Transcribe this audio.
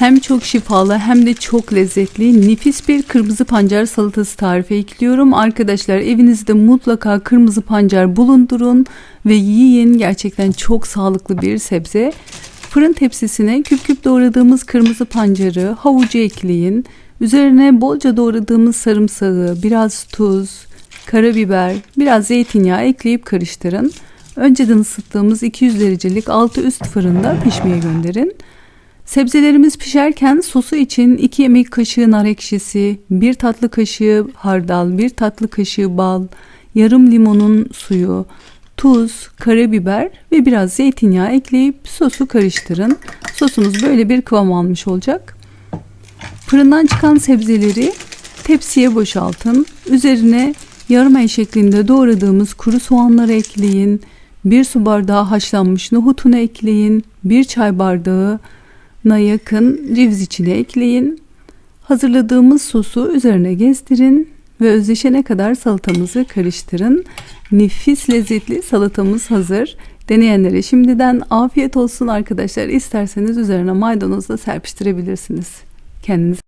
Hem çok şifalı hem de çok lezzetli nefis bir kırmızı pancar salatası tarifi ekliyorum. Arkadaşlar evinizde mutlaka kırmızı pancar bulundurun ve yiyin. Gerçekten çok sağlıklı bir sebze. Fırın tepsisine küp küp doğradığımız kırmızı pancarı, havucu ekleyin. Üzerine bolca doğradığımız sarımsağı, biraz tuz, karabiber, biraz zeytinyağı ekleyip karıştırın. Önceden ısıttığımız 200 derecelik altı üst fırında pişmeye gönderin. Sebzelerimiz pişerken sosu için 2 yemek kaşığı nar ekşisi, 1 tatlı kaşığı hardal, 1 tatlı kaşığı bal, yarım limonun suyu, tuz, karabiber ve biraz zeytinyağı ekleyip sosu karıştırın. Sosumuz böyle bir kıvam almış olacak. Fırından çıkan sebzeleri tepsiye boşaltın. Üzerine yarım ay şeklinde doğradığımız kuru soğanları ekleyin. Bir su bardağı haşlanmış nohutunu ekleyin. Bir çay bardağı na yakın ceviz içine ekleyin. Hazırladığımız sosu üzerine gezdirin ve özleşene kadar salatamızı karıştırın. Nefis lezzetli salatamız hazır. Deneyenlere şimdiden afiyet olsun arkadaşlar. İsterseniz üzerine maydanoz da serpiştirebilirsiniz. Kendinize